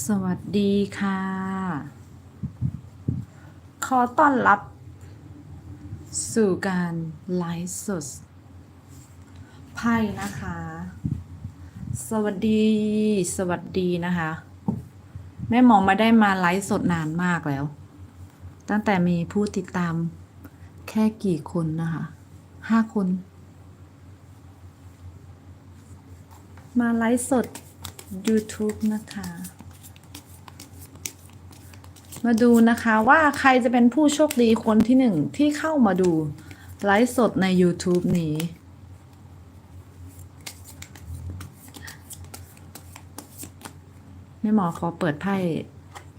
สวัสดีค่ะ ขอต้อนรับ สู่การไลฟ์สดไพ่นะคะ สวัสดี สวัสดีนะคะ แม่หมอม่ได้มาไลฟ์สดนานมากแล้ว ตั้งแต่มีผู้ติดตามแค่กี่คนนะคะห้าคน มาไลฟ์สด YouTube นะคะ มาดูนะคะว่าใครจะเป็นผู้โชคดีคนที่หนึ่งที่เข้ามาดูไลฟ์สดใน YouTube นี้ แม่หมอขอเปิดไพ่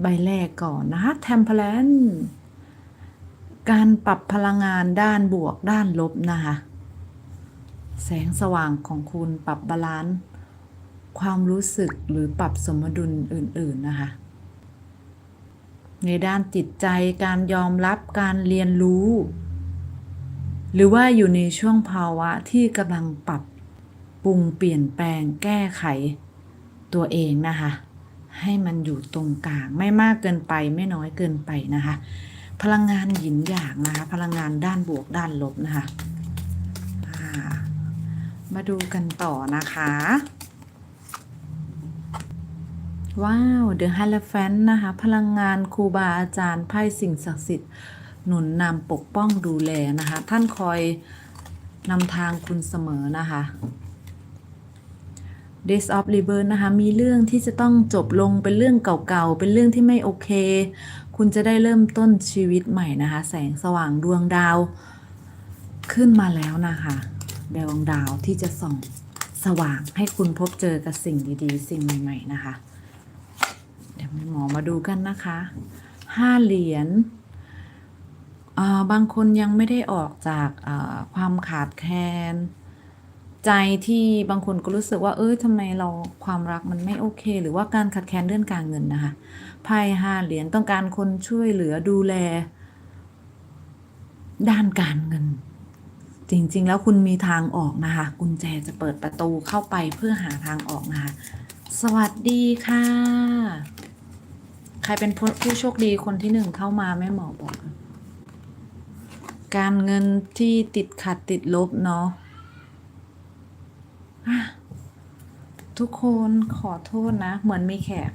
ใบแรกก่อนนะคะ t e m p e r a n c การปรับพลังงานด้านบวกด้านลบนะคะ แสงสว่างของคุณปรับบาลานซ์ความรู้สึกหรือปรับสมดุลอื่น ๆ นะคะ ในด้านจิตใจการยอมรับการเรียนรู้ หรือว่าอยู่ในช่วงภาวะที่กำลังปรับปรุงเปลี่ยนแปลงแก้ไขตัวเองนะคะ ให้มันอยู่ตรงกลางไม่มากเกินไปไม่น้อยเกินไปนะคะ พลังงานหยินหยางนะคะ พลังงานด้านบวกด้านลบนะคะามาดูกันต่อนะคะ ว้าว The h a l o p h a n t นะคะ พลังงานครูบาอาจารย์ไพ่สิ่งศักดิ์สิทธิ์หนุนนำปกป้องดูแลนะคะ ท่านคอยนำทางคุณเสมอนะคะ Days of Rebirth นะคะ มีเรื่องที่จะต้องจบลงเป็นเรื่องเก่าๆ เป็นเรื่องที่ไม่โอเค คุณจะได้เริ่มต้นชีวิตใหม่นะคะ แสงสว่างดวงดาว ขึ้นมาแล้วนะคะดวงดาวที่จะส่องสว่างให้คุณพบเจอกับสิ่งดีๆ สิ่งใหม่ ๆ นะคะ เดี๋ยวหมอมาดูกันนะคะห้าเหรียญอ่าบางคนยังไม่ได้ออกจากความขาดแคลนใจที่บางคนก็รู้สึกว่า เอ้ยทำไมเราความรักมันไม่โอเค หรือว่าการขาดแคลนเรื่องการเงินนะคะไพ่ห้าเหรียญต้องการคนช่วยเหลือดูแล ด้านการเงิน จริง ๆ แล้วคุณมีทางออกนะคะ กุญแจจะเปิดประตูเข้าไปเพื่อหาทางออกนะคะ สวัสดีค่ะ ครเป็นผู้โชคดีคนที่หนึ่งเข้ามาแม่หมอบอก การเงินที่ติดขัดติดลบเนาะอะทุกคนขอโทษนะ เหมือนมีแขก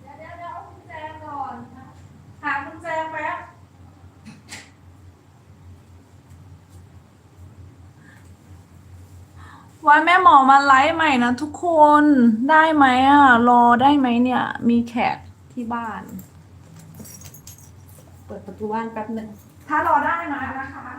เดี๋ยวเดี๋ยวเดี๋ยวเอากุญแจก่อนนะหากุญแจแป๊บ ว่าแม่หมอมาไลฟ์ใหม่นะทุกคนได้ไหมอะ รอได้ไหมเนี่ย มีแขกที่บ้าน เปิดประตูบ้านแป๊บหนึ่งถ้ารอได้มานะคะ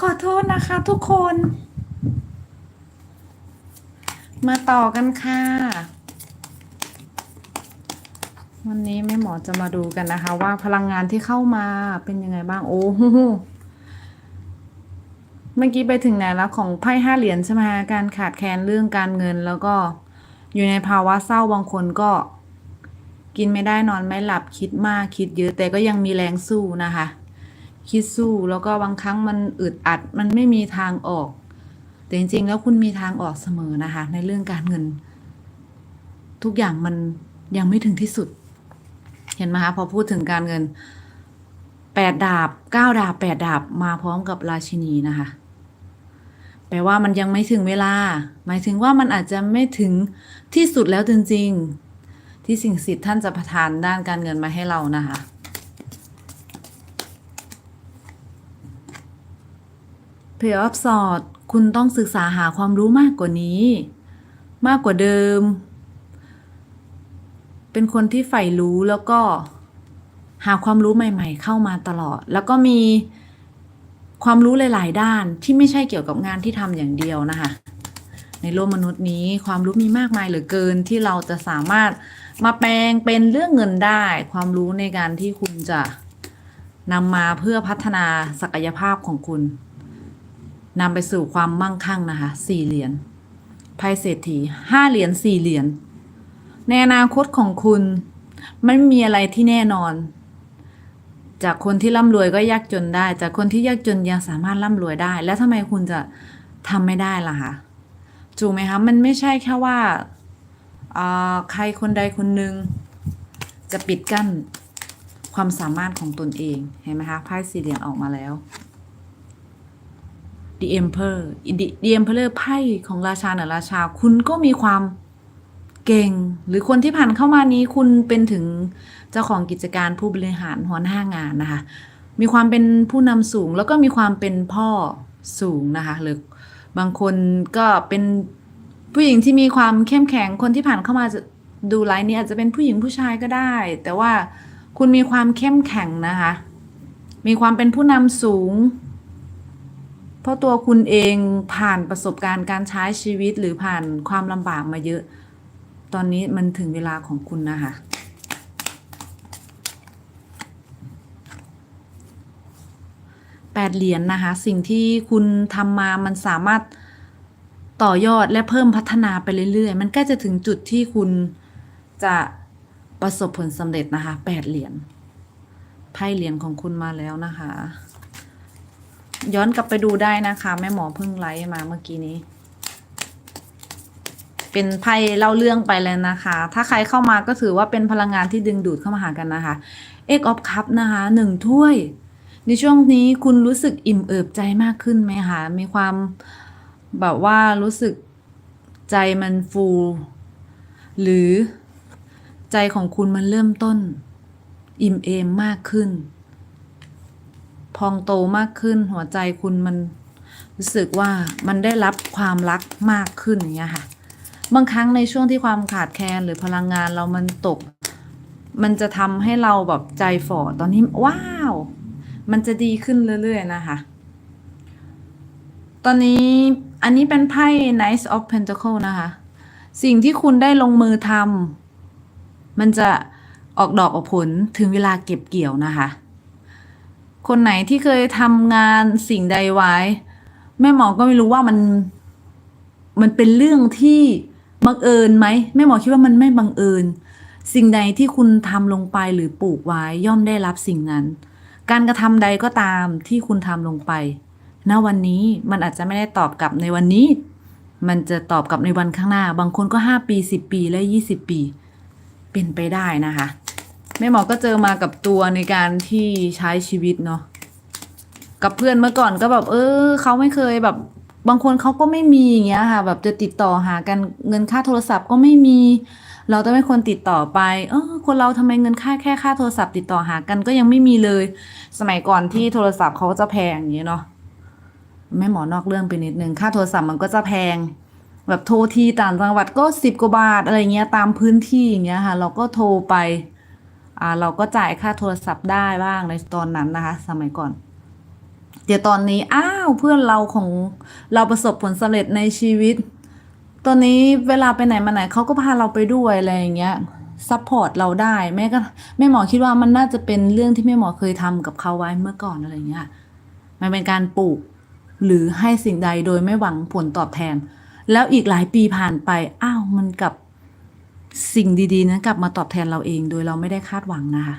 ขอโทษนะคะทุกคน มาต่อกันค่ะ วันนี้แม่หมอจะมาดูกันนะคะ ว่าพลังงานที่เข้ามาเป็นยังไงบ้างโอ้โหเมื่อกี้ไปถึงไหนแล้วของไพ่ห้าเหรียญใช่ไหมการขาดแคลนเรื่องการเงินแล้วก็อยู่ในภาวะเศร้าบางคนก็ กินไม่ได้นอนไม่หลับคิดมากคิดเยอะแต่ก็ยังมีแรงสู้นะคะ คิดสู้แล้วก็บางครั้งมันอึดอัดมันไม่มีทางออก แต่จริงๆ แล้วคุณมีทางออกเสมอนะคะ ในเรื่องการเงิน ทุกอย่างมันยังไม่ถึงที่สุด เห็นไหมคะพอพูดถึงการเงินแปดดาบเก้าดาบแปดดาบมาพร้อมกับราชินีนะคะแปลว่ามันยังไม่ถึงเวลา หมายถึงว่ามันอาจจะไม่ถึงที่สุดแล้วจริงๆที่สิ่งศักดิ์สิทธิ์ท่านจะประทานด้านการเงินมาให้เรานะคะ เพย์ออฟสอดคุณต้องศึกษาหาความรู้มากกว่านี้ มากกว่าเดิม เป็นคนที่ใฝ่รู้แล้วก็หาความรู้ใหม่ ๆ เข้ามาตลอด แล้วก็มีความรู้หลาย ๆ ด้านที่ไม่ใช่เกี่ยวกับงานที่ทำอย่างเดียวนะคะ ในโลกมนุษย์นี้ความรู้มีมากมายเหลือเกินที่เราจะสามารถมาแปลงเป็นเรื่องเงินได้ ความรู้ในการที่คุณจะนำมาเพื่อพัฒนาศักยภาพของคุณ นำไปสู่ความมั่งคั่งนะคะสี่เหรียญไพ่เศรษฐีห้าเหรียญสี่เหรียญในอนาคตของคุณไม่มีอะไรที่แน่นอน จากคนที่ร่ำรวยก็ยากจนได้ จากคนที่ยากจนยังสามารถร่ำรวยได้ แล้วทำไมคุณจะทำไม่ได้ล่ะคะถูกไหมคะมันไม่ใช่แค่ว่าอ่าใครคนใดคนหนึ่งจะปิดกั้นความสามารถของตนเองเห็นไหมคะไพ่สี่เหรียญออกมาแล้ว The Emperor The The Emperor ไพ่ของราชาเหนือราชา คุณก็มีความเก่ง หรือคนที่ผ่านเข้ามานี้คุณเป็นถึงเจ้าของกิจการผู้บริหารหัวหน้างานนะคะ มีความเป็นผู้นำสูงแล้วก็มีความเป็นพ่อสูงนะคะ หรือบางคนก็เป็นผู้หญิงที่มีความเข้มแข็ง คนที่ผ่านเข้ามาจะดูไลน์นี้อาจจะเป็นผู้หญิงผู้ชายก็ได้ แต่ว่าคุณมีความเข้มแข็งนะคะ มีความเป็นผู้นำสูง เพราะตัวคุณเองผ่านประสบการณ์การใช้ชีวิตหรือผ่านความลำบากมาเยอะ ตอนนี้มันถึงเวลาของคุณนะคะแปดเหรียญนะคะ สิ่งที่คุณทำมามันสามารถต่อยอดและเพิ่มพัฒนาไปเรื่อยๆ มันกล้จะถึงจุดที่คุณจะประสบผลสำเร็จนะคะแปดเหรียญไพ่เหรียญของคุณมาแล้วนะคะ ย้อนกลับไปดูได้นะคะ แม่หมอเพิ่งไลฟ์มาเมื่อกี้นี้ เป็นไพ่เล่าเรื่องไปเลยนะคะ ถ้าใครเข้ามาก็ถือว่าเป็นพลังงานที่ดึงดูดเข้ามาหากันนะคะ Egg of Cup นะคะหนึ่งถ้วย ในช่วงนี้คุณรู้สึกอิ่มเอิบใจมากขึ้นไหมคะมีความแบบว่ารู้สึกใจมันฟู หรือใจของคุณมันเริ่มต้น อิ่มเอมมากขึ้น พองโตมากขึ้น หัวใจคุณมันรู้สึกว่ามันได้รับความรักมากขึ้นอย่างเงี้ยค่ะ บางครั้งในช่วงที่ความขาดแคลนหรือพลังงานเรามันตก มันจะทำให้เราแบบใจฝ่อตอนนี้ว้าว มันจะดีขึ้นเรื่อยๆนะคะ ตอนนี้อันนี้เป็นไพ่ Knight of Pentacle นะคะ สิ่งที่คุณได้ลงมือทำมันจะออกดอกออกผลถึงเวลาเก็บเกี่ยวนะคะ คนไหนที่เคยทำงานสิ่งใดไว้ แม่หมอก็ไม่รู้ว่ามัน มันเป็นเรื่องที่บังเอิญไหมแม่หมอคิดว่ามันไม่บังเอิญ สิ่งใดที่คุณทำลงไปหรือปลูกไว้ย่อมได้รับสิ่งนั้น การกระทำใดก็ตามที่คุณทำลงไปณวันนี้มันอาจจะไม่ได้ตอบกลับในวันนี้ มันจะตอบกลับในวันข้างหน้า บางคนก็ 5 ปี 10 ปีและ 20 ปี เป็นไปได้นะคะ แม่หมอก็เจอมากับตัวในการที่ใช้ชีวิตเนาะกับเพื่อนเมื่อก่อนก็แบบ เออเขาไม่เคยแบบ บางคนเขาก็ไม่มีอย่างเงี้ยค่ะ แบบจะติดต่อหากันเงินค่าโทรศัพท์ก็ไม่มี เราต้องเป็นคนติดต่อไป เออ คนเราทำไมเงินค่าแค่ค่าโทรศัพท์ติดต่อหากันก็ยังไม่มีเลย สมัยก่อนที่โทรศัพท์เขาจะแพงอย่างเงี้ยเนาะแม่หมอนอกเรื่องไปนิดนึงค่าโทรศัพท์มันก็จะแพง แบบโทรทีต่างจังหวัดก็สิบกว่าบาทอะไรเงี้ยตามพื้นที่อย่างเงี้ยค่ะ เราก็โทรไป เราก็จ่ายค่าโทรศัพท์ได้บ้างในตอนนั้นนะคะ สมัยก่อนเดี๋ยวตอนนี้อ้าวเพื่อนเราของเราประสบผลสำเร็จในชีวิต ตอนนี้เวลาไปไหนมาไหนเขาก็พาเราไปด้วยอะไรอย่างเงี้ยซัพพอร์ตเราได้แม่ก็แม่หมอคิดว่ามันน่าจะเป็นเรื่องที่แม่หมอเคยทำกับเขาไว้เมื่อก่อนอะไรเงี้ยมันเป็นการปลูกหรือให้สิ่งใดโดยไม่หวังผลตอบแทน แล้วอีกหลายปีผ่านไป อ้าวมันกลับ สิ่งดีๆนั้นกลับมาตอบแทนเราเองโดยเราไม่ได้คาดหวังนะคะ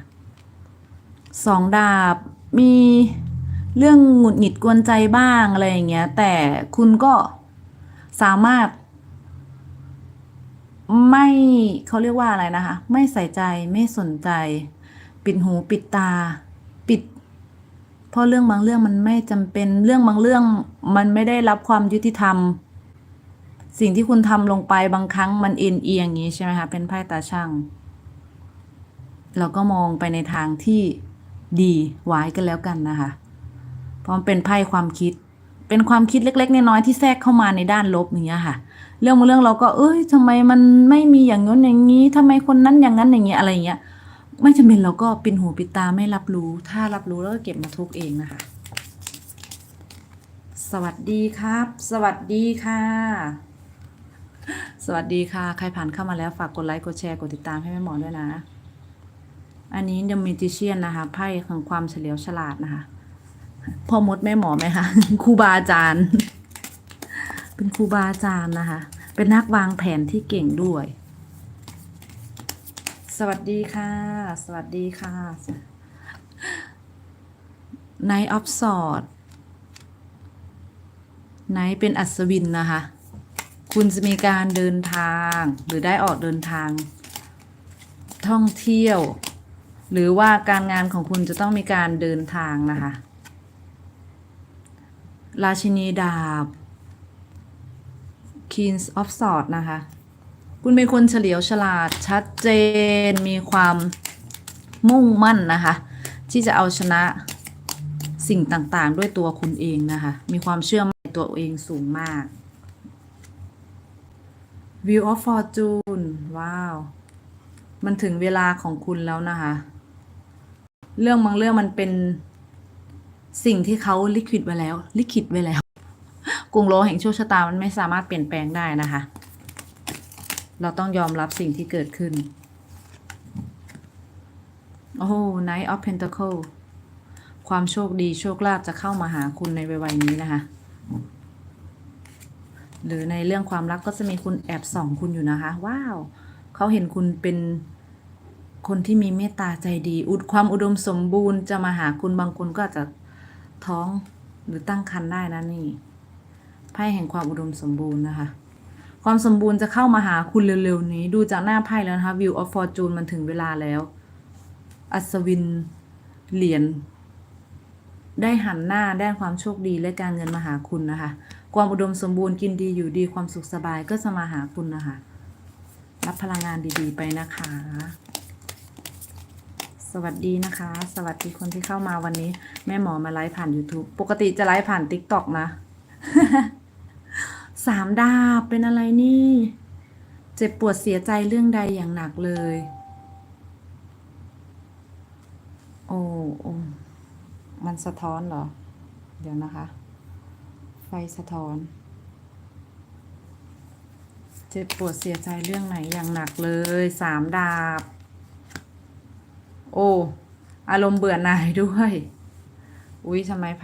สองดาบมีเรื่องหงุดหงิดกวนใจบ้างอะไรอย่างเงี้ย แต่คุณก็สามารถ ไม่เขาเรียกว่าอะไรนะคะ ไม่ใส่ใจไม่สนใจ ปิดหูปิดตา ปิด เพราะเรื่องบางเรื่องมันไม่จำเป็นเรื่องบางเรื่องมันไม่ได้รับความยุติธรรม สิ่งที่คุณทำลงไปบางครั้งมันเอ็นเอียงอย่างนี้ใช่ไหมคะเป็นไพ่ตาช่างเราก็มองไปในทางที่ดีไว้กันแล้วกันนะคะ เพราะมันเป็นไพ่ความคิด เป็นความคิดเล็กๆน้อยๆที่แทรกเข้ามาในด้านลบอย่างเงี้ยค่ะ เรื่องบางเรื่องเราก็เอ้ยทำไมมันไม่มีอย่างนั้นอย่างนี้ทำไมคนนั้นอย่างนั้นอย่างเงี้ยอะไรเงี้ย ไม่จำเป็นเราก็ปิดหูปิดตาไม่รับรู้ ถ้ารับรู้แล้วก็เก็บมาทุกเองนะคะ สวัสดีครับ สวัสดีค่ะ สวัสดีค่ะ ใครผ่านเข้ามาแล้วฝากกดไลค์ กดแชร์ กดติดตามให้แม่หมอด้วยนะ อันนี้ The Magician นะคะไพ่ของความเฉลียวฉลาดนะคะ พ่อมดแม่หมอไหมคะครูบาอาจารย์ เป็นครูบาอาจารย์นะคะ เป็นนักวางแผนที่เก่งด้วย สวัสดีค่ะ สวัสดีค่ะ Night of Swords ไนท์เป็นอัศวินนะคะ คุณจะมีการเดินทางหรือได้ออกเดินทาง ท่องเที่ยว หรือว่าการงานของคุณจะต้องมีการเดินทางนะคะ ราชินีดาบ Kings of Swords นะคะ คุณเป็นคนเฉลียวฉลาดชัดเจนมีความมุ่งมั่นนะคะ ที่จะเอาชนะสิ่งต่างๆ ด้วยตัวคุณเองนะคะ มีความเชื่อมั่นในตัวเองสูงมาก View of Fortune ว้าว มันถึงเวลาของคุณแล้วนะคะ เรื่องบางเรื่องมันเป็นสิ่งที่เขาลิขิตไว้แล้ว ลิขิตไว้แล้ว กรุงโลแห่งโชคชะตา มันไม่สามารถเปลี่ยนแปลงได้นะคะ เราต้องยอมรับสิ่งที่เกิดขึ้น โอ้โห Knight of Pentacle ความโชคดีโชคลาภจะเข้ามาหาคุณในวัยๆนี้นะคะ หรือในเรื่องความรักก็จะมีคุณแอบส่องคุณอยู่นะคะ ว้าวเขาเห็นคุณเป็นคนที่มีเมตตาใจดี อุดความอุดมสมบูรณ์จะมาหาคุณบางคนก็อาจจะท้องหรือตั้งครรภ์ได้นะนี่ไพ่แห่งความอุดมสมบูรณ์นะคะ ความสมบูรณ์จะเข้ามาหาคุณเร็วๆนี้ ดูจากหน้าไพ่แล้วนะคะ View of Fortune มันถึงเวลาแล้ว อัศวินเหรียญได้หันหน้าด้านความโชคดีและการเงินมาหาคุณนะคะ ความอุดมสมบูรณ์กินดีอยู่ดีความสุขสบายก็จะมาหาคุณนะคะ รับพลังงานดีๆ ไปนะคะ สวัสดีนะคะ สวัสดีคนที่เข้ามาวันนี้ แม่หมอมาไลฟ์ผ่าน YouTube ปกติจะไลฟ์ผ่าน TikTok นะสามดาบเป็นอะไรนี่ เจ็บปวดเสียใจเรื่องใดอย่างหนักเลย โอ้โอ้มันสะท้อนเหรอ เดี๋ยวนะคะ ไฟสะท้อน เจ็บปวดเสียใจเรื่องไหนอย่างหนักเลยสามดาบ โอ้ อารมณ์เบื่อหน่ายด้วย อุ้ยทำไมไฟ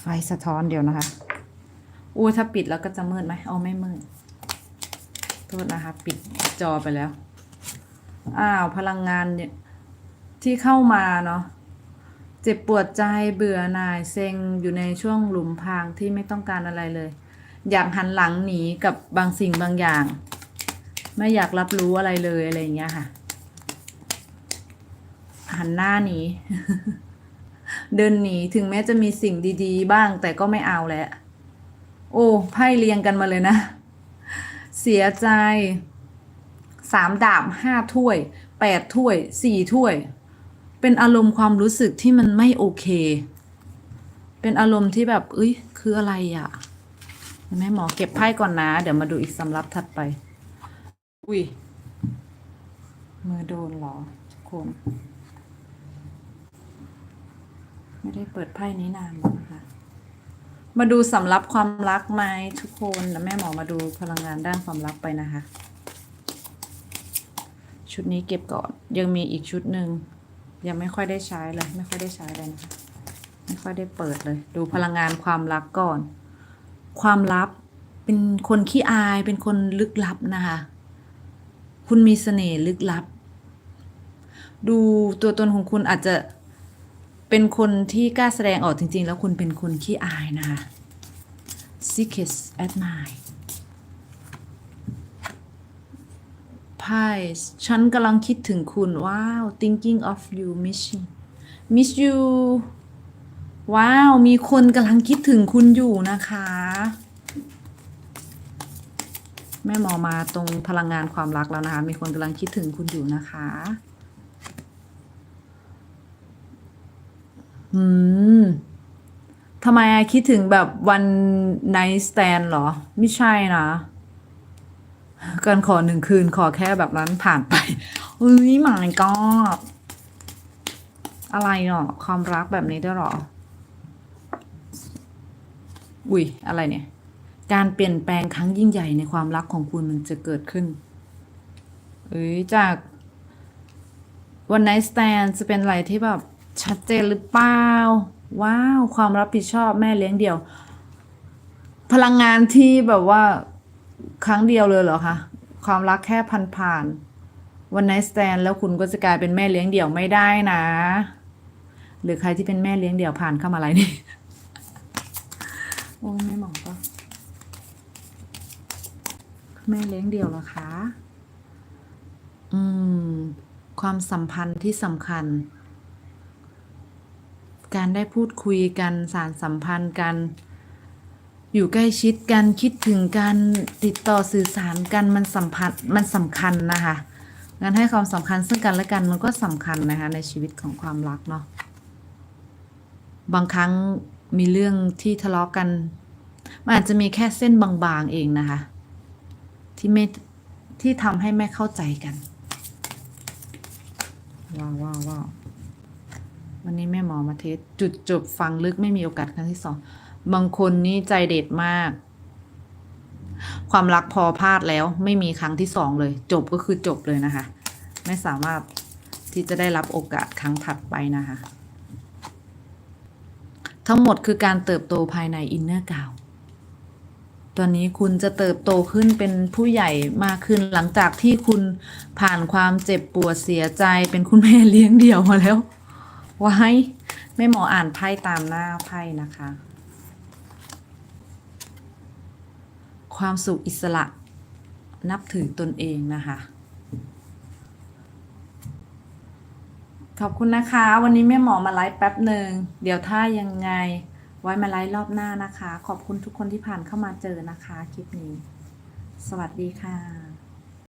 ไฟสะท้อนเดี๋ยวนะคะ อู้ถ้าปิดแล้วก็จะมืดไหมเอาไม่มืด โทษนะคะ ปิดจอไปแล้ว อ้าว พลังงานเนี่ยที่เข้ามาเนาะ เจ็บปวดใจเบื่อหน่ายเซ็งอยู่ในช่วงหลุมพรางที่ไม่ต้องการอะไรเลย อยากหันหลังหนีกับบางสิ่งบางอย่าง ไม่อยากรับรู้อะไรเลยอะไรอย่างเงี้ยค่ะ หันหน้าหนีเดินหนีถึงแม้จะมีสิ่งดีๆ บ้างแต่ก็ไม่เอาแล้ว โอ้ไพ่เรียงกันมาเลยนะ เสียใจสามดาบห้าถ้วยแปดถ้วยสี่ถ้วย เป็นอารมณ์ความรู้สึกที่มันไม่โอเค เป็นอารมณ์ที่แบบ เอ้ย คืออะไรอะ่ะแม่หมอเก็บไพ่ก่อนนะ เดี๋ยวมาดูอีกสำรับถัดไป อุ้ยมือโดนเหรอทุกคน ไม่ได้เปิดไพ่นี้นานแล้วนะคะ มาดูสำรับความรักไหมทุกคนนะแม่หมอมาดูพลังงานด้านความรักไปนะคะ ชุดนี้เก็บก่อน ยังมีอีกชุดหนึ่ง ยังไม่ค่อยได้ใช้เลย ไม่ค่อยได้ใช้เลยนะคะไม่ค่อยได้เปิดเลย ดูพลังงานความรักก่อน ความลับเป็นคนขี้อายเป็นคนลึกลับนะคะ คุณมีเสน่ห์ลึกลับ ดูตัวตนของคุณอาจจะเป็นคนที่กล้าแสดงออกจริง ๆ แล้วคุณเป็นคนขี้อายนะคะ Secret admire พ่ฉันกำลังคิดถึงคุณว้าว thinking of you miss you miss you ว้าว มีคนกำลังคิดถึงคุณอยู่นะคะ แม่หมอมาตรงพลังงานความรักแล้วนะคะ มีคนกำลังคิดถึงคุณอยู่นะคะอืมทำไมคิดถึงแบบวันไน t ์สแตนเหรอ ไม่ใช่นะ การขอหนึ่งคืนขอแค่แบบนั้นผ่านไปเฮ้ยหมายก็อะไรเนาะความรักแบบนี้ได้วยหรอ อุ้ยอะไรเนี่ย การเปลี่ยนแปลงครั้งยิ่งใหญ่ในความรักของคุณมันจะเกิดขึ้นเอ้ยจากวันไนสแตนจะเป็นอะไรที่แบบชัดเจนหรือเปล่า ว้าว ความรับผิดชอบแม่เลี้ยงเดี่ยว พลังงานที่แบบว่า ครั้งเดียวเลยเหรอคะความรักแค่พันผ่านวันไนสแตนแล้วคุณก็จะกลายเป็นแม่เลี้ยงเดี่ยวไม่ได้นะ หรือใครที่เป็นแม่เลี้ยงเดี่ยวผ่านเข้ามาอะไรนี่โอ้ยแม่หมองก็แม่เลี้ยงเดี่ยวเหรอคะอืม ความสัมพันธ์ที่สำคัญ การได้พูดคุยกันสารสัมพันธ์กัน อยู่ใกล้ชิดกันคิดถึงกันติดต่อสื่อสารกันมันสัมพันธ์มันสำคัญนะคะงั้นให้ความสำคัญซึ่งกันและกันมันก็สำคัญนะคะในชีวิตของความรักเนาะบางครั้งมีเรื่องที่ทะเลาะกันมันอาจจะมีแค่เส้นบางๆเองนะคะ ที่ไม่ที่ทำให้ไม่เข้าใจกันว้าวว้าวว้าววันนี้แม่หมอมาเทสจุดจบฟังลึกไม่มีโอกาสครั้งที่สอง บางคนนี่ใจเด็ดมาก ความรักพอพลาดแล้ว ไม่มีครั้งที่สองเลย จบก็คือจบเลยนะคะ ไม่สามารถที่จะได้รับโอกาสครั้งถัดไปนะคะ ทั้งหมดคือการเติบโตภายในอินเนอร์เก่าตอนนี้คุณจะเติบโตขึ้นเป็นผู้ใหญ่มากขึ้นหลังจากที่คุณผ่านความเจ็บปวดเสียใจเป็นคุณแม่เลี้ยงเดี่ยวมาแล้ว ไว้ายแม่หมออ่านไพ่ตามหน้าไพ่นะคะ ความสุขอิสระ นับถือตนเองนะคะ ขอบคุณนะคะ วันนี้แม่หมอมาไลฟ์แป๊บหนึ่ง เดี๋ยวถ้ายังไงไว้มาไลฟ์รอบหน้านะคะ ขอบคุณทุกคนที่ผ่านเข้ามาเจอนะคะ คลิปนี้ สวัสดีค่ะ